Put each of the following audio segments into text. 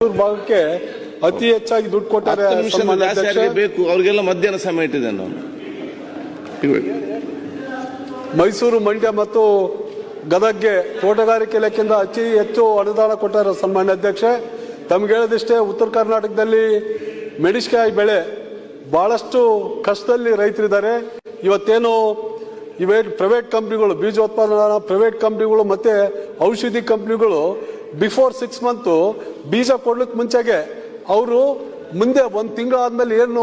ಭಾಗಕ್ಕೆ ಅತಿ ಹೆಚ್ಚಾಗಿ ದುಡ್ಡು ಕೊಟ್ಟಾರೆ. ಬೇಕು? ಅವ್ರಿಗೆಲ್ಲ ಮಧ್ಯಾಹ್ನ ಸಮಯ ಇಟ್ಟಿದ್ದೇನೆ ನಾನು. ಮೈಸೂರು ಮಂಡ್ಯ ಮತ್ತು ಗದಗ್ಗೆ ತೋಟಗಾರಿಕೆ ಇಲಾಖೆಯಿಂದ ಅತಿ ಹೆಚ್ಚು ಅನುದಾನ ಕೊಟ್ಟಾರೆ ಸನ್ಮಾನ್ಯ ಅಧ್ಯಕ್ಷೆ. ತಮ್ಗೆ ಹೇಳದಿಷ್ಟೇ ಉತ್ತರ ಕರ್ನಾಟಕದಲ್ಲಿ ಮೆಣಸಿನಕಾಯಿ ಬೆಳೆ ಬಹಳಷ್ಟು ಕಷ್ಟದಲ್ಲಿ ರೈತರಿದ್ದಾರೆ. ಇವತ್ತೇನು ಇವೇ ಪ್ರೈವೇಟ್ ಕಂಪ್ನಿಗಳು ಬೀಜೋತ್ಪಾದನಾ ಪ್ರೈವೇಟ್ ಕಂಪ್ನಿಗಳು ಮತ್ತೆ ಔಷಧಿ ಕಂಪ್ನಿಗಳು ಬಿಫೋರ್ ಸಿಕ್ಸ್ ಮಂತು ಬೀಜ ಕೊಡ್ಲಿಕ್ಕೆ ಮುಂಚೆಗೆ ಅವರು ಮುಂದೆ ಒಂದು ತಿಂಗಳಾದ್ಮೇಲೆ ಏನು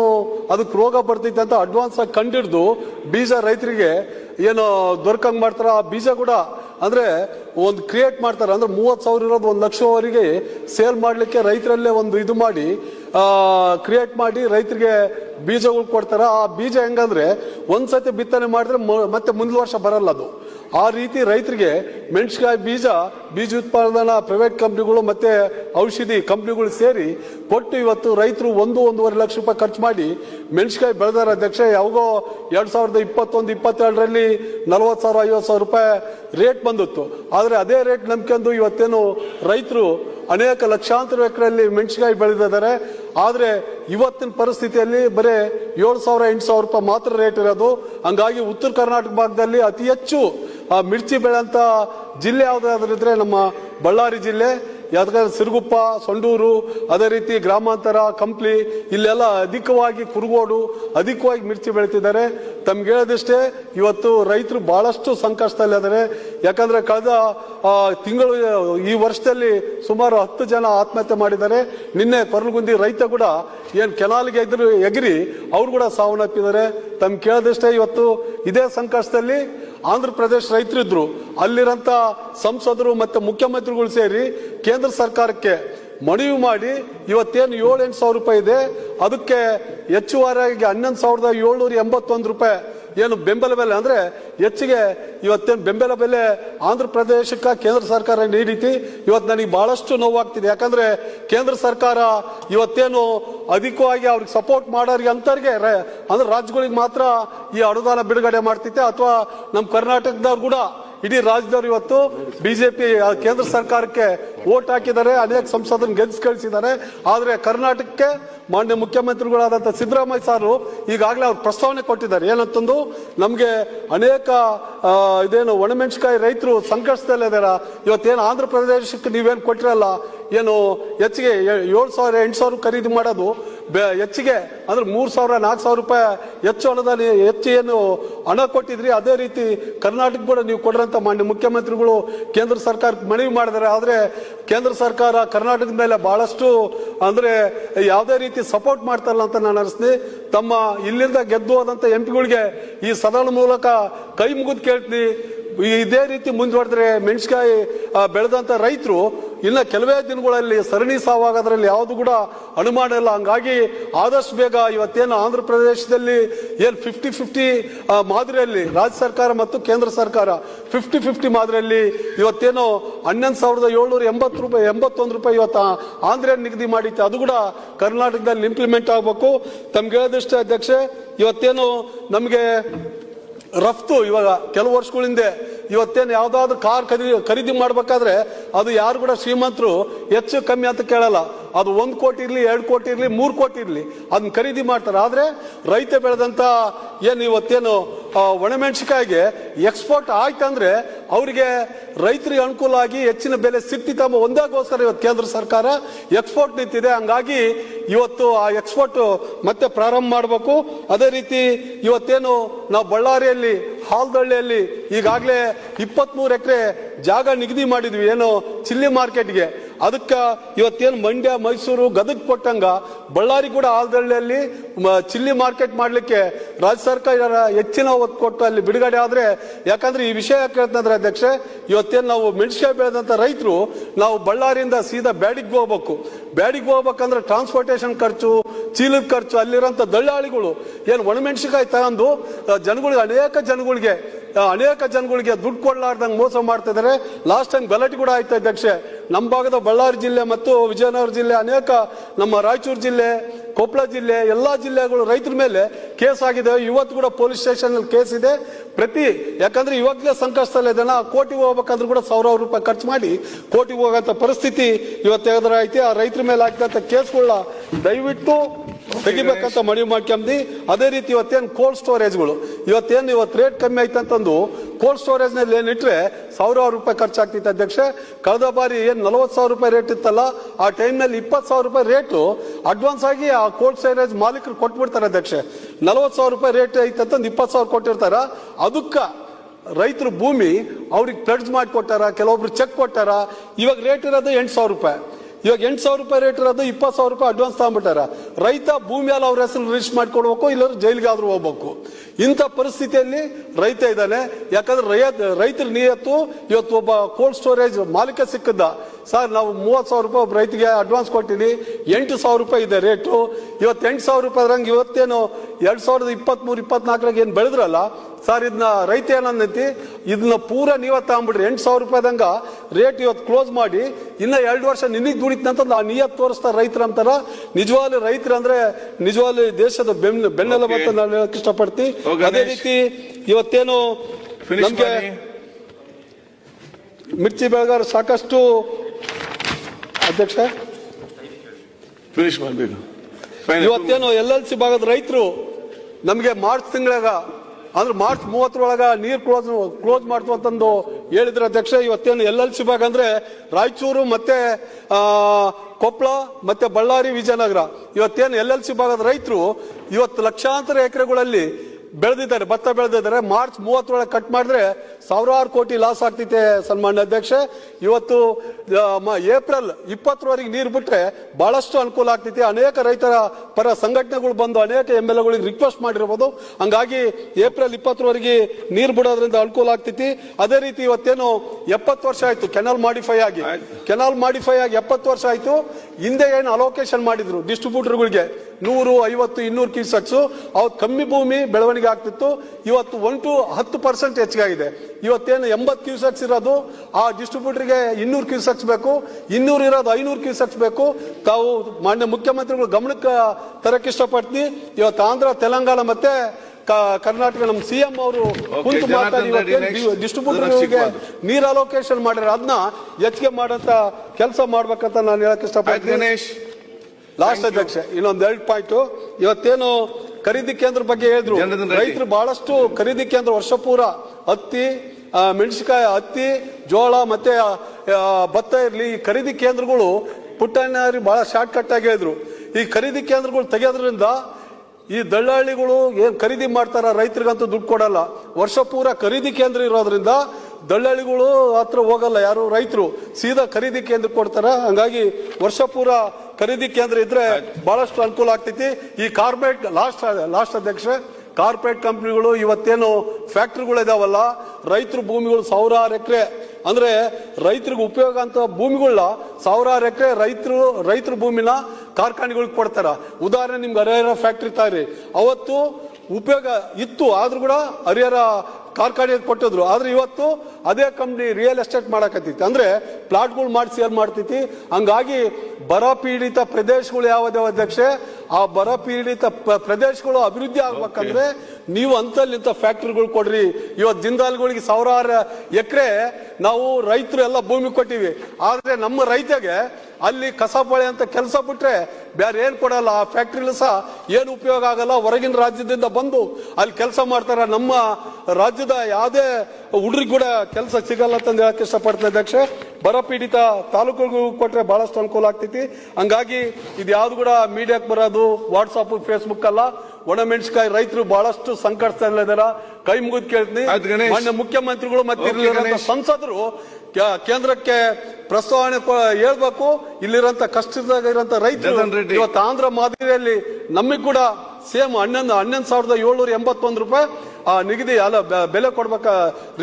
ಅದಕ್ಕೆ ರೋಗ ಬರ್ತೈತೆ ಅಂತ ಅಡ್ವಾನ್ಸ್ ಆಗಿ ಕಂಡಿಡ್ದು ಬೀಜ ರೈತರಿಗೆ ಏನು ದೊರಕಂಗ್ ಮಾಡ್ತಾರ. ಆ ಬೀಜ ಕೂಡ ಅಂದ್ರೆ ಒಂದು ಕ್ರಿಯೇಟ್ ಮಾಡ್ತಾರೆ. ಅಂದ್ರೆ ಮೂವತ್ತು ಸಾವಿರ ಇರೋದು ಒಂದು ಲಕ್ಷವರೆಗೆ ಸೇಲ್ ಮಾಡಲಿಕ್ಕೆ ರೈತರಲ್ಲೇ ಒಂದು ಇದು ಮಾಡಿ ಕ್ರಿಯೇಟ್ ಮಾಡಿ ರೈತರಿಗೆ ಬೀಜಗಳು ಕೊಡ್ತಾರೆ. ಆ ಬೀಜ ಹೆಂಗಂದ್ರೆ ಒಂದ್ಸತಿ ಬಿತ್ತನೆ ಮಾಡಿದ್ರೆ ಮತ್ತೆ ಮುಂದಿನ ವರ್ಷ ಬರಲ್ಲ ಅದು. ಆ ರೀತಿ ರೈತರಿಗೆ ಮೆಣಸಿನಕಾಯಿ ಬೀಜ ಬೀಜ ಉತ್ಪಾದನಾ ಪ್ರೈವೇಟ್ ಕಂಪ್ನಿಗಳು ಮತ್ತೆ ಔಷಧಿ ಕಂಪ್ನಿಗಳು ಸೇರಿ ಕೊಟ್ಟು ಇವತ್ತು ರೈತರು ಒಂದು, ಒಂದೂವರೆ ಲಕ್ಷ ರೂಪಾಯಿ ಖರ್ಚು ಮಾಡಿ ಮೆಣಸಿನಕಾಯಿ ಬೆಳೆದಾರ. ಅಧ್ಯಕ್ಷ, ಯಾವಾಗೋ ಎರಡು ಸಾವಿರದ ಇಪ್ಪತ್ತೊಂದು, ಇಪ್ಪತ್ತೆರಡರಲ್ಲಿ ನಲವತ್ತು ಸಾವಿರ, ಐವತ್ತು ಸಾವಿರ ರೂಪಾಯಿ ರೇಟ್ ಬಂದಿತ್ತು. ಆದರೆ ಅದೇ ರೇಟ್ ನಂಬ್ಕೊಂಡು ಇವತ್ತೇನು ರೈತರು ಅನೇಕ ಲಕ್ಷಾಂತರ ಎಕರೆಯಲ್ಲಿ ಮೆಣಸಿನಕಾಯಿ ಬೆಳೆದಿದ್ದಾರೆ. ಆದರೆ ಇವತ್ತಿನ ಪರಿಸ್ಥಿತಿಯಲ್ಲಿ ಬರೀ ಏಳು ಸಾವಿರ, ಎಂಟು ಸಾವಿರ ರೂಪಾಯಿ ಮಾತ್ರ ರೇಟ್ ಇರೋದು. ಹಂಗಾಗಿ ಉತ್ತರ ಕರ್ನಾಟಕ ಭಾಗದಲ್ಲಿ ಅತಿ ಹೆಚ್ಚು ಆ, ಮಿರ್ಚಿ ಬೆಳೆಯಂತ ಜಿಲ್ಲೆ ಯಾವುದಾದ್ರೂ ಇದ್ರೆ ನಮ್ಮ ಬಳ್ಳಾರಿ ಜಿಲ್ಲೆ ಯಾವ್ದಾದ್ರೆ ಸಿರುಗುಪ್ಪ ಸೊಂಡೂರು ಅದೇ ರೀತಿ ಗ್ರಾಮಾಂತರ ಕಂಪ್ಲಿ ಇಲ್ಲೆಲ್ಲ ಅಧಿಕವಾಗಿ ಕುರುಗೋಡು ಅಧಿಕವಾಗಿ ಮಿರ್ಚಿ ಬೆಳೀತಿದ್ದಾರೆ. ತಮ್ಗೆ ಹೇಳೋದಿಷ್ಟೇ ಇವತ್ತು ರೈತರು ಬಹಳಷ್ಟು ಸಂಕಷ್ಟದಲ್ಲಿದ್ದಾರೆ ಯಾಕಂದ್ರೆ ಕಳೆದ ತಿಂಗಳು ಈ ವರ್ಷದಲ್ಲಿ ಸುಮಾರು ಹತ್ತು ಜನ ಆತ್ಮಹತ್ಯೆ ಮಾಡಿದ್ದಾರೆ. ನಿನ್ನೆ ಕೊರಲಗುಂದಿ ರೈತ ಕೂಡ ಏನು ಕೆನಾಲ್ಗೆ ಎದುರು ಎಗಿರಿ ಅವ್ರು ಕೂಡ ಸಾವನ್ನಪ್ಪಿದ್ದಾರೆ. ತಮ್ಗೆ ಕೇಳೋದಿಷ್ಟೇ ಇವತ್ತು ಇದೇ ಸಂಕಷ್ಟದಲ್ಲಿ ಆಂಧ್ರ ಪ್ರದೇಶ ರೈತರಿದ್ರು ಅಲ್ಲಿರಂತ ಸಂಸದರು ಮತ್ತೆ ಮುಖ್ಯಮಂತ್ರಿಗಳು ಸೇರಿ ಕೇಂದ್ರ ಸರ್ಕಾರಕ್ಕೆ ಮನವಿ ಮಾಡಿ ಇವತ್ತೇನು ಏಳು ಎಂಟು ಸಾವಿರ ರೂಪಾಯಿ ಇದೆ, ಅದಕ್ಕೆ ಹೆಚ್ಚುವರಿಯಾಗಿ ಹನ್ನೊಂದು ಸಾವಿರದ ಏಳ್ನೂರ ಎಂಬತ್ತೊಂದು ರೂಪಾಯಿ ಏನು ಬೆಂಬಲ ಬೆಲೆ ಅಂದ್ರೆ ಹೆಚ್ಚಿಗೆ ಇವತ್ತೇನು ಬೆಂಬಲ ಬೆಲೆ ಆಂಧ್ರ ಪ್ರದೇಶಕ್ಕೆ ಕೇಂದ್ರ ಸರ್ಕಾರ ನೀಡಿತಿ, ಇವತ್ತು ನನಗೆ ಬಹಳಷ್ಟು ನೋವಾಗ್ತಿದೆ. ಯಾಕಂದ್ರೆ ಕೇಂದ್ರ ಸರ್ಕಾರ ಇವತ್ತೇನು ಅಧಿಕವಾಗಿ ಅವ್ರಿಗೆ ಸಪೋರ್ಟ್ ಮಾಡೋರಿಗೆ ಅಂಥವ್ರಿಗೆ ಅಂದ್ರೆ ರಾಜ್ಯಗಳಿಗೆ ಮಾತ್ರ ಈ ಅನುದಾನ ಬಿಡುಗಡೆ ಮಾಡ್ತಿತ್ತೆ ಅಥವಾ ನಮ್ಮ ಕರ್ನಾಟಕದವ್ರು ಕೂಡ ಇಡೀ ರಾಜ್ಯದವರು ಇವತ್ತು ಬಿಜೆಪಿ ಕೇಂದ್ರ ಸರ್ಕಾರಕ್ಕೆ ವೋಟ್ ಹಾಕಿದ್ದಾರೆ, ಅನೇಕ ಸಂಸದರನ್ನು ಗೆದ್ದು ಕಳಿಸಿದ್ದಾರೆ ಆದ್ರೆ ಕರ್ನಾಟಕಕ್ಕೆ ಮಾನ್ಯ ಮುಖ್ಯಮಂತ್ರಿಗಳಾದಂಥ ಸಿದ್ದರಾಮಯ್ಯ ಸಾರು ಈಗಾಗಲೇ ಅವ್ರು ಪ್ರಸ್ತಾವನೆ ಕೊಟ್ಟಿದ್ದಾರೆ. ಏನಂತಂದು, ನಮಗೆ ಅನೇಕ ಇದೇನು ಒಣಮೆಣಸಿಕಾಯಿ ರೈತರು ಸಂಕಷ್ಟದಲ್ಲಿದ್ದಾರೆ ಇವತ್ತೇನು ಆಂಧ್ರ ಪ್ರದೇಶಕ್ಕೆ ನೀವೇನು ಕೊಟ್ಟಿರಲ್ಲ ಏನು ಹೆಚ್ಚಿಗೆ ಏಳು ಸಾವಿರ, ಎಂಟು ಸಾವಿರ ಖರೀದಿ ಮಾಡೋದು ಹೆಚ್ಚಿಗೆ, ಅಂದ್ರೆ ಮೂರು ಸಾವಿರ, ನಾಲ್ಕು ಸಾವಿರ ರೂಪಾಯಿ ಹೆಚ್ಚು ಹಣದಲ್ಲಿ ಹೆಚ್ಚು ಏನು ಹಣ ಕೊಟ್ಟಿದ್ರಿ, ಅದೇ ರೀತಿ ಕರ್ನಾಟಕ ಕೂಡ ನೀವು ಕೊಡ್ರಂತ ಮಾನ್ಯ ಮುಖ್ಯಮಂತ್ರಿಗಳು ಕೇಂದ್ರ ಸರ್ಕಾರಕ್ಕೆ ಮನವಿ ಮಾಡಿದ್ದಾರೆ. ಆದ್ರೆ ಕೇಂದ್ರ ಸರ್ಕಾರ ಕರ್ನಾಟಕದ ಮೇಲೆ ಬಹಳಷ್ಟು, ಅಂದ್ರೆ ಯಾವುದೇ ರೀತಿ ಸಪೋರ್ಟ್ ಮಾಡ್ತಾರಲ್ಲ ಅಂತ ನಾನು ಅನಿಸ್ತೀನಿ. ತಮ್ಮ ಇಲ್ಲಿಂದ ಗೆದ್ದು ಹೋದಂತ ಎಂಪಿಗಳಿಗೆ ಈ ಸದನ ಮೂಲಕ ಕೈ ಮುಗಿದು ಕೇಳ್ತೀನಿ. ಇದೇ ರೀತಿ ಮುಂದುವರೆದ್ರೆ ಮೆಣಸಿನಕಾಯಿ ಬೆಳೆದಂತ ರೈತರು ಇನ್ನ ಕೆಲವೇ ದಿನಗಳಲ್ಲಿ ಸರಣಿ ಸಾವಾಗೋದ್ರಲ್ಲಿ ಯಾವುದು ಕೂಡ ಅನುಮಾನ ಇಲ್ಲ. ಹಂಗಾಗಿ ಆದಷ್ಟು ಬೇಗ ಇವತ್ತೇನು ಆಂಧ್ರ ಪ್ರದೇಶದಲ್ಲಿ ಏನ್ ಫಿಫ್ಟಿ ಫಿಫ್ಟಿ ಮಾದರಿಯಲ್ಲಿ ರಾಜ್ಯ ಸರ್ಕಾರ ಮತ್ತು ಕೇಂದ್ರ ಸರ್ಕಾರ ಫಿಫ್ಟಿ ಫಿಫ್ಟಿ ಮಾದರಿಯಲ್ಲಿ ಇವತ್ತೇನು ಹನ್ನೊಂದು ಸಾವಿರದ ಏಳ್ನೂರ ಎಂಬತ್ತು ರೂಪಾಯಿ, ಎಂಬತ್ತೊಂದು ರೂಪಾಯಿ ಇವತ್ತು ಆಂಧ್ರ ನಿಗದಿ ಮಾಡಿತ್ತು. ಅದು ಕೂಡ ಕರ್ನಾಟಕದಲ್ಲಿ ಇಂಪ್ಲಿಮೆಂಟ್ ಆಗಬೇಕು. ತಮ್ಗೆ ಹೇಳಿದಷ್ಟೇ ಅಧ್ಯಕ್ಷೆ, ಇವತ್ತೇನು ನಮಗೆ ರಫ್ತು ಇವಾಗ ಕೆಲವು ವರ್ಷಗಳಿಂದ ಇವತ್ತೇನು ಯಾವ್ದಾದ್ರು ಕಾರ್ ಖರೀದಿ ಖರೀದಿ ಮಾಡ್ಬೇಕಾದ್ರೆ ಅದು ಯಾರು ಕೂಡ ಶ್ರೀಮಂತರು ಹೆಚ್ಚು ಕಮ್ಮಿ ಅಂತ ಕೇಳಲ್ಲ. ಅದು ಒಂದು ಕೋಟಿ ಇರಲಿ, ಎರಡು ಕೋಟಿ ಇರಲಿ, ಮೂರು ಕೋಟಿ ಇರಲಿ, ಅದನ್ನ ಖರೀದಿ ಮಾಡ್ತಾರೆ. ಆದರೆ ರೈತ ಬೆಳೆದಂತ ಏನು ಇವತ್ತೇನು ಒಣಮೆಣಸಿಕಾಯಿಗೆ ಎಕ್ಸ್ಪೋರ್ಟ್ ಆಯ್ತಂದ್ರೆ ಅವರಿಗೆ ರೈತರಿಗೆ ಅನುಕೂಲ ಆಗಿ ಹೆಚ್ಚಿನ ಬೆಲೆ ಸಿಕ್ತಿತ್ತಮ್ಮ ಒಂದಾಗೋಸ್ಕರ ಇವತ್ತು ಕೇಂದ್ರ ಸರ್ಕಾರ ಎಕ್ಸ್ಪೋರ್ಟ್ ನಿಂತಿದೆ. ಹಂಗಾಗಿ ಇವತ್ತು ಆ ಎಕ್ಸ್ಪೋರ್ಟ್ ಮತ್ತೆ ಪ್ರಾರಂಭ ಮಾಡಬೇಕು. ಅದೇ ರೀತಿ ಇವತ್ತೇನು ನಾವು ಬಳ್ಳಾರಿಯಲ್ಲಿ ಹಾಲ್ದಳ್ಳಿಯಲ್ಲಿ ಈಗಾಗಲೇ ಇಪ್ಪತ್ಮೂರು ಎಕರೆ ಜಾಗ ನಿಗದಿ ಮಾಡಿದ್ವಿ, ಏನು ಚಿಲ್ಲಿ ಮಾರ್ಕೆಟ್ಗೆ. ಅದಕ್ಕೆ ಇವತ್ತೇನು ಮಂಡ್ಯ, ಮೈಸೂರು ಗದಗ್ ಕೊಟ್ಟಂಗ ಬಳ್ಳಾರಿ ಕೂಡ ಆಲ್ದಳ್ಳಿಯಲ್ಲಿ ಚಿಲ್ಲಿ ಮಾರ್ಕೆಟ್ ಮಾಡಲಿಕ್ಕೆ ರಾಜ್ಯ ಸರ್ಕಾರ ಹೆಚ್ಚಿನ ಒತ್ತು ಕೊಟ್ಟು ಅಲ್ಲಿ ಬಿಡುಗಡೆ ಆದರೆ, ಯಾಕಂದ್ರೆ ಈ ವಿಷಯ ಯಾಕೆ ಹೇಳ್ತಂದ್ರೆ ಅಧ್ಯಕ್ಷೆ ಇವತ್ತೇನು ನಾವು ಮೆಣಸಿನಕಾಯಿ ಬೆಳೆದಂಥ ರೈತರು, ನಾವು ಬಳ್ಳಾರಿಯಿಂದ ಸೀದಾ ಬ್ಯಾಡಿಗೆ ಹೋಗ್ಬೇಕು. ಬ್ಯಾಡಿಗೆ ಹೋಗ್ಬೇಕಂದ್ರೆ ಟ್ರಾನ್ಸ್ಪೋರ್ಟೇಷನ್ ಖರ್ಚು, ಚೀಲದ ಖರ್ಚು ಅಲ್ಲಿರೋಂಥ ದಳ್ಳಾಳಿಗಳು ಏನು ಒಣಮೆಣಸಿನಕಾಯಿ ತಗೊಂಡು ಜನಗಳಿಗೆ ಅನೇಕ ಜನಗಳಿಗೆ ಅನೇಕ ಜನಗಳಿಗೆ ದುಡ್ಡು ಕೊಡಲಾರ್ದಂಗೆ ಮೋಸ ಮಾಡ್ತಾ ಇದ್ದಾರೆ. ಲಾಸ್ಟ್ ಟೈಮ್ ಗಲಾಟೆ ಕೂಡ ಆಯ್ತು ಅಧ್ಯಕ್ಷೆ ನಮ್ಮ ಭಾಗದ ಬಳ್ಳಾರಿ ಜಿಲ್ಲೆ ಮತ್ತು ವಿಜಯನಗರ ಜಿಲ್ಲೆ ಅನೇಕ ನಮ್ಮ ರಾಯಚೂರು ಜಿಲ್ಲೆ ಕೊಪ್ಪಳ ಜಿಲ್ಲೆ, ಎಲ್ಲಾ ಜಿಲ್ಲೆಗಳು ರೈತರ ಮೇಲೆ ಕೇಸ್ ಆಗಿದೆ. ಇವತ್ತು ಕೂಡ ಪೊಲೀಸ್ ಸ್ಟೇಷನ್ ಕೇಸ್ ಇದೆ. ಪ್ರತಿ, ಯಾಕಂದ್ರೆ ಇವಾಗಲೇ ಸಂಕಷ್ಟದಲ್ಲಿ ಜನ ಕೋಟಿ ಹೋಗ್ಬೇಕಂದ್ರೂ ಕೂಡ ಸಾವಿರಾರು ರೂಪಾಯಿ ಖರ್ಚು ಮಾಡಿ ಕೋಟಿ ಹೋಗಂತ ಪರಿಸ್ಥಿತಿ ಇವತ್ತು ಎದುರು ಐತಿ, ಆ ರೈತರ ಮೇಲೆ ಆಗ್ತಂತ ಕೇಸ್ಗಳನ್ನ ದಯವಿಟ್ಟು ತೆಗಿಬೇಕಂತ ಮನವಿ ಮಾಡ್ಕೊಂಡಿ ಅದೇ ರೀತಿ ಇವತ್ತೇನು ಕೋಲ್ಡ್ ಸ್ಟೋರೇಜ್ಗಳು ಇವತ್ತೇನು ಇವತ್ತು ರೇಟ್ ಕಮ್ಮಿ ಆಯ್ತಂತಂದು ಕೋಲ್ಡ್ ಸ್ಟೋರೇಜ್ನಲ್ಲಿ ಏನಿಟ್ರೆ ಸಾವಿರಾರು ರೂಪಾಯಿ ಖರ್ಚಾಗ್ತಿತ್ತು ಅಧ್ಯಕ್ಷ. ಕಳೆದ ಬಾರಿ ಏನು ನಲವತ್ತು ಸಾವಿರ ರೂಪಾಯಿ ರೇಟ್ ಇತ್ತಲ್ಲ, ಆ ಟೈಮ್ನಲ್ಲಿ ಇಪ್ಪತ್ತು ಸಾವಿರ ರೂಪಾಯಿ ರೇಟು ಅಡ್ವಾನ್ಸ್ ಆಗಿ ಆ ಕೋಲ್ಡ್ ಸ್ಟೋರೇಜ್ ಮಾಲೀಕರು ಕೊಟ್ಬಿಡ್ತಾರೆ ಅಧ್ಯಕ್ಷ. ನಲವತ್ತು ಸಾವಿರ ರೂಪಾಯಿ ರೇಟ್ ಐತಂತಂದು ಇಪ್ಪತ್ತು ಸಾವಿರ ಕೊಟ್ಟಿರ್ತಾರ. ಅದಕ್ಕ ರೈತರು ಭೂಮಿ ಅವ್ರಿಗೆ ಪ್ಲಡ್ಜ್ ಮಾಡಿ ಕೊಟ್ಟಾರ, ಕೆಲವೊಬ್ರು ಚೆಕ್ ಕೊಟ್ಟಾರ. ಇವಾಗ ರೇಟ್ ಇರೋದು ಎಂಟು ಸಾವಿರ ರೂಪಾಯಿ. ಇವಾಗ ಎಂಟು ಸಾವಿರ ರೂಪಾಯಿ ರೇಟ್ ಇರೋದು, ಇಪ್ಪತ್ತು ಸಾವಿರ ರೂಪಾಯಿ ಅಡ್ವಾನ್ಸ್ ತಗೊಂಡ್ಬಿಟ್ಟಾರ. ರೈತ ಭೂಮಿ ಅಲ್ಲಿ ಅವ್ರ ಹೆಸರು ರಿಜಿಸ್ಟರ್ ಮಾಡ್ಕೊಡ್ಬೇಕು ಇಲ್ಲಾಂದ್ರೆ ಜೈಲಿಗೆ ಆದ್ರೂ ಹೋಗ್ಬೇಕು. ಇಂಥ ಪರಿಸ್ಥಿತಿಯಲ್ಲಿ ರೈತ ಇದ್ದಾನೆ. ಯಾಕಂದ್ರೆ ರೈತ, ರೈತರ ನಿಯತ್ತು, ಇವತ್ತು ಒಬ್ಬ ಕೋಲ್ಡ್ ಸ್ಟೋರೇಜ್ ಮಾಲೀಕ ಸಿಕ್ಕಿದ್ದ. ಸರ್, ನಾವು ಮೂವತ್ತು ಸಾವಿರ ರೂಪಾಯಿ ಒಬ್ಬ ರೈತಿಗೆ ಅಡ್ವಾನ್ಸ್ ಕೊಟ್ಟಿನಿ, ಎಂಟು ಸಾವಿರ ರೂಪಾಯಿ ಇದೆ ರೇಟು ಇವತ್ತು ಎಂಟು ಸಾವಿರ ರೂಪಾಯಿ ಅದ್ರಂಗೆ ಇವತ್ತೇನು ಎರಡು ಸಾವಿರದ ಇಪ್ಪತ್ಮೂರು, ಇಪ್ಪತ್ನಾಲ್ಕರಾಗ ಏನು ಬೆಳೆದ್ರಲ್ಲ, ಸರ್ ಇದನ್ನ ರೈತ ಏನಂದೈತಿ ಇದನ್ನ ಪೂರ ನೀವ ತಗೊಂಬಿಡ್ರಿ ಎಂಟು ಸಾವಿರ ರೂಪಾಯಿದಂಗ ರೇಟ್ ಇವತ್ತು ಕ್ಲೋಸ್ ಮಾಡಿ ಇನ್ನ ಎರಡು ವರ್ಷ ನಿನಗೆ ದುಡಿತಂತ ಆ ನಿಯತ್ ತೋರಿಸ್ತಾರೆ ರೈತರು ಅಂತಾರ. ನಿಜವಾಗ್ಲೂ ರೈತರು ಅಂದ್ರೆ ನಿಜವಾಗ್ಲೂ ದೇಶದ ಬೆನ್ನ ಬೆನ್ನೆಲುಬು ಅಂತ ನಾನು ಹೇಳಕ್ ಇಷ್ಟಪಡ್ತೀನಿ. ಅದೇ ರೀತಿ ಇವತ್ತೇನು ನಮ್ಗೆ ಮಿರ್ಚಿ ಬೆಳೆಗಾರ ಸಾಕಷ್ಟು ಅಧ್ಯಕ್ಷ. ಫಿನಿಶ್ ಮಾಡಬೇಕು. ಇವತ್ತೇನು ಎಲ್ ಎಲ್ ಸಿ ಭಾಗದ ರೈತರು ನಮಗೆ ಮಾರ್ಚ್ ತಿಂಗಳಾಗ ಅಂದ್ರೆ ಮಾರ್ಚ್ ಮೂವತ್ತರೊಳಗ ನೀರು ಕ್ಲೋಸ್ ಕ್ಲೋಸ್ ಮಾಡ್ತು ಅಂತಂದು ಹೇಳಿದ್ರ ಅಧ್ಯಕ್ಷ. ಇವತ್ತೇನು ಎಲ್ ಎಲ್ ಸಿ ಭಾಗ ಅಂದ್ರೆ ರಾಯಚೂರು ಮತ್ತೆ ಕೊಪ್ಪಳ ಮತ್ತೆ ಬಳ್ಳಾರಿ ವಿಜಯನಗರ. ಇವತ್ತೇನು ಎಲ್ ಎಲ್ ಸಿ ಭಾಗದ ರೈತರು ಇವತ್ತು ಲಕ್ಷಾಂತರ ಎಕರೆಗಳಲ್ಲಿ ಬೆಳೆದಿದ್ದಾರೆ, ಭತ್ತ ಬೆಳೆದಿದ್ದಾರೆ. ಮಾರ್ಚ್ ಮೂವತ್ತರೊಳಗೆ ಕಟ್ ಮಾಡಿದ್ರೆ ಸಾವಿರಾರು ಕೋಟಿ ಲಾಸ್ ಆಗ್ತೈತೆ ಸನ್ಮಾನ್ಯ ಅಧ್ಯಕ್ಷ. ಇವತ್ತು ಏಪ್ರಿಲ್ ಇಪ್ಪತ್ತರವರೆಗೆ ನೀರು ಬಿಟ್ಟರೆ ಬಹಳಷ್ಟು ಅನುಕೂಲ ಆಗ್ತೈತಿ. ಅನೇಕ ರೈತರ ಪರ ಸಂಘಟನೆಗಳು ಬಂದು ಅನೇಕ ಎಂ ಎಲ್ ಎಗಳಿಗೆ ರಿಕ್ವೆಸ್ಟ್ ಮಾಡಿರ್ಬೋದು. ಹಂಗಾಗಿ ಏಪ್ರಿಲ್ ಇಪ್ಪತ್ತರವರೆಗೆ ನೀರು ಬಿಡೋದ್ರಿಂದ ಅನುಕೂಲ ಆಗ್ತೈತಿ. ಅದೇ ರೀತಿ ಇವತ್ತೇನು ಎಪ್ಪತ್ತು ವರ್ಷ ಆಯ್ತು ಕೆನಾಲ್ ಮಾಡಿಫೈ ಆಗಿ. ಕೆನಾಲ್ ಮಾಡಿಫೈ ಆಗಿ ಎಪ್ಪತ್ತು ವರ್ಷ ಆಯ್ತು. ಹಿಂದೆ ಏನು ಅಲೋಕೇಶನ್ ಮಾಡಿದ್ರು ಡಿಸ್ಟ್ರಿಬ್ಯೂಟರ್ಗಳಿಗೆ ನೂರು, ಐವತ್ತು, ಇನ್ನೂರು ಕ್ಯೂಸೆಕ್ಸ್ ಅವತ್ತು ಕಮ್ಮಿ ಭೂಮಿ ಬೆಳವಣಿಗೆ ಆಗ್ತಿತ್ತು. ಇವತ್ತು ಒನ್ ಟು ಹತ್ತು ಪರ್ಸೆಂಟ್ ಹೆಚ್ಚಿಗಾಗಿದೆ. ಇವತ್ತೇನು ಎಂಬತ್ತು ಕ್ಯೂಸೆಕ್ಸ್ ಇರೋದು ಆ ಡಿಸ್ಟ್ರಿಬ್ಯೂಟರ್ಗೆ ಇನ್ನೂರು ಕ್ಯೂಸೆಕ್ಸ್ ಬೇಕು ಇನ್ನೂರು ಇರೋದು ಐನೂರು ಕ್ಯೂಸೆಕ್ಸ್ ಬೇಕು. ತಾವು ಮಾನ್ಯ ಮುಖ್ಯಮಂತ್ರಿಗಳು ಗಮನಕ್ಕೆ ತರಕ್ಕೆ ಇಷ್ಟಪಡ್ತೀನಿ. ಇವತ್ತು ಆಂಧ್ರ ತೆಲಂಗಾಣ ಮತ್ತೆ ಕರ್ನಾಟಕ ನಮ್ಮ ಸಿ ಎಂ ಅವರು ಕುಂತು ಮಾತಾಡಿ. ಡಿಸ್ಟ್ರಿಬ್ಯೂಟರ್ಗೆ ನೀರ್ ಅಲೋಕೇಶನ್ ಮಾಡಿದ್ರೆ ಅದನ್ನ ಹೆಚ್ಚಿಗೆ ಮಾಡಂತ ಕೆಲಸ ಮಾಡ್ಬೇಕಂತ ನಾನು ಹೇಳಕ್ ಇಷ್ಟಪಡ್ತೀನಿ. ಲಾಸ್ಟ್ ಅಧ್ಯಕ್ಷ ಇನ್ನೊಂದ್ ಎರಡು ಪಾಯಿಂಟ್. ಇವತ್ತೇನು ಖರೀದಿ ಕೇಂದ್ರ ಬಗ್ಗೆ ಹೇಳಿದ್ರು. ರೈತರು ಬಹಳಷ್ಟು ಖರೀದಿ ಕೇಂದ್ರ ವರ್ಷ ಪೂರ ಹತ್ತಿ ಮೆಣಸಿನಕಾಯಿ ಹತ್ತಿ ಜೋಳ ಮತ್ತೆ ಭತ್ತ ಇರಲಿ ಈ ಖರೀದಿ ಕೇಂದ್ರಗಳು ಪುಟ್ಟಣ್ಣರಿ ಬಹಳ ಶಾರ್ಟ್ ಕಟ್ ಆಗಿ ಹೇಳಿದ್ರು. ಈ ಖರೀದಿ ಕೇಂದ್ರಗಳು ತೆಗೆಯೋದ್ರಿಂದ ಈ ದಳ್ಳಾಳಿಗಳು ಏನ್ ಖರೀದಿ ಮಾಡ್ತಾರ ರೈತರಿಗಂತೂ ದುಡ್ಡು ಕೊಡಲ್ಲ. ವರ್ಷ ಪೂರ ಖರೀದಿ ಕೇಂದ್ರ ಇರೋದ್ರಿಂದ ದಳ್ಳಾಳಿಗಳು ಹತ್ರ ಹೋಗಲ್ಲ ಯಾರು ರೈತರು. ಸೀದಾ ಖರೀದಿ ಕೇಂದ್ರ ಕೊಡ್ತಾರ. ಹಂಗಾಗಿ ವರ್ಷ ಪೂರ ಖರೀದಿ ಕೇಂದ್ರ ಇದ್ರೆ ಬಹಳಷ್ಟು ಅನುಕೂಲ ಆಗ್ತೈತಿ. ಈ ಕಾರ್ಪೊರೇಟ್ ಲಾಸ್ಟ್ ಲಾಸ್ಟ್ ಅಧ್ಯಕ್ಷ ಕಾರ್ಪೊರೇಟ್ ಕಂಪ್ನಿಗಳು ಇವತ್ತೇನು ಫ್ಯಾಕ್ಟ್ರಿಗಳು ಇದಾವಲ್ಲ, ರೈತರ ಭೂಮಿಗಳು ಸಾವಿರಾರು ಎಕರೆ. ಅಂದ್ರೆ ರೈತರಿಗೆ ಉಪಯೋಗ ಅಂತ ಭೂಮಿಗಳನ್ನ ಸಾವಿರಾರು ಎಕರೆ ರೈತರು, ರೈತರ ಭೂಮಿನ ಕಾರ್ಖಾನೆಗಳಿಗೆ ಕೊಡ್ತಾರ. ಉದಾಹರಣೆ ನಿಮ್ಗೆ ಹರಿಹರ ಫ್ಯಾಕ್ಟ್ರಿ ತಾರಿ. ಅವತ್ತು ಉಪಯೋಗ ಇತ್ತು, ಆದ್ರೂ ಕೂಡ ಹರಿಹರ ಕಾರ್ಖಾನೆ ಕೊಟ್ಟಿದ್ರು. ಆದ್ರೆ ಇವತ್ತು ಅದೇ ಕಂಪ್ನಿ ರಿಯಲ್ ಎಸ್ಟೇಟ್ ಮಾಡಕತ್ತೈತಿ ಅಂದ್ರೆ ಪ್ಲಾಟ್ಗಳು ಮಾಡಿ ಸೇಲ್ ಮಾಡ್ತೈತಿ. ಹಂಗಾಗಿ ಬರ ಪೀಡಿತ ಪ್ರದೇಶಗಳು ಯಾವ್ದಾವ ಅಧ್ಯಕ್ಷೆ? ಆ ಬರ ಪೀಡಿತ ಪ್ರದೇಶಗಳು ಅಭಿವೃದ್ಧಿ ಆಗ್ಬೇಕಂದ್ರೆ ನೀವು ಅಂತಲ್ಲಿಂತ ಫ್ಯಾಕ್ಟ್ರಿಗಳು ಕೊಡ್ರಿ. ಇವತ್ತು ಜಿಂದಾಲ್ಗಳಿಗೆ ಸಾವಿರಾರು ಎಕರೆ ನಾವು ರೈತರು ಎಲ್ಲ ಭೂಮಿ ಕೊಟ್ಟಿವಿ. ಆದ್ರೆ ನಮ್ಮ ರೈತಗೆ ಅಲ್ಲಿ ಕಸಬಳೆ ಅಂತ ಕೆಲಸ ಬಿಟ್ರೆ ಬೇರೆ ಏನು ಕೊಡಲ್ಲ, ಆ ಫ್ಯಾಕ್ಟ್ರಿಲಿ ಸಹ ಏನು ಉಪಯೋಗ ಆಗಲ್ಲ. ಹೊರಗಿನ ರಾಜ್ಯದಿಂದ ಬಂದು ಅಲ್ಲಿ ಕೆಲಸ ಮಾಡ್ತಾರ ನಮ್ಮ ರಾಜ್ಯದ ಯಾವುದೇ ಹುಡ್ರಿಗೆ ಕೂಡ ಕೆಲಸ ಸಿಗಲ್ಲ ಅಂತ ಹೇಳಕ್ಕೆ ಇಷ್ಟಪಡ್ತೇನೆ ಅಧ್ಯಕ್ಷ ಬರ ಪೀಡಿತ ತಾಲೂಕುಗಳಿಗೂ ಕೊಟ್ರೆ ಬಹಳಷ್ಟು ಅನುಕೂಲ ಆಗ್ತೈತಿ. ಹಂಗಾಗಿ ಇದು ಯಾವ್ದು ಕೂಡ ಮೀಡಿಯಾಕ್ಕೆ ಬರೋದು ವಾಟ್ಸಪ್ ಫೇಸ್ಬುಕ್ ಅಲ್ಲ. ಒಣಮೆಣಸಿನಕಾಯಿ ರೈತರು ಬಹಳಷ್ಟು ಸಂಕಷ್ಟದಲ್ಲಿದಾರ ಕೈ ಮುಗಿದ್ ಕೇಳ್ತೀನಿ. ಮಾನ್ಯ ಮುಖ್ಯಮಂತ್ರಿಗಳು ಮತ್ತೆ ಸಂಸದರು ಕೇಂದ್ರಕ್ಕೆ ಪ್ರಸ್ತಾವನೆ ಹೇಳ್ಬೇಕು. ಇಲ್ಲಿರಂತ ಕಷ್ಟದಾಗ ಇರುವಂತ ರೈತರು. ಇವತ್ತು ಆಂಧ್ರ ಮಾದರಿಯಲ್ಲಿ ನಮಗ್ ಕೂಡ ಸೇಮ್ ಹನ್ನೊಂದು ಹನ್ನೊಂದು ಸಾವಿರದ ಏಳ್ನೂರ ಎಂಬತ್ತೊಂದು ರೂಪಾಯಿ ಆ ನಿಗದಿ ಅಲ್ಲ ಬೆಲೆ ಕೊಡ್ಬೇಕ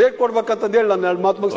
ರೇಟ್ ಕೊಡ್ಬೇಕಂತ ಹೇಳಿ ನಾನು ಎರಡು ಮಾತು.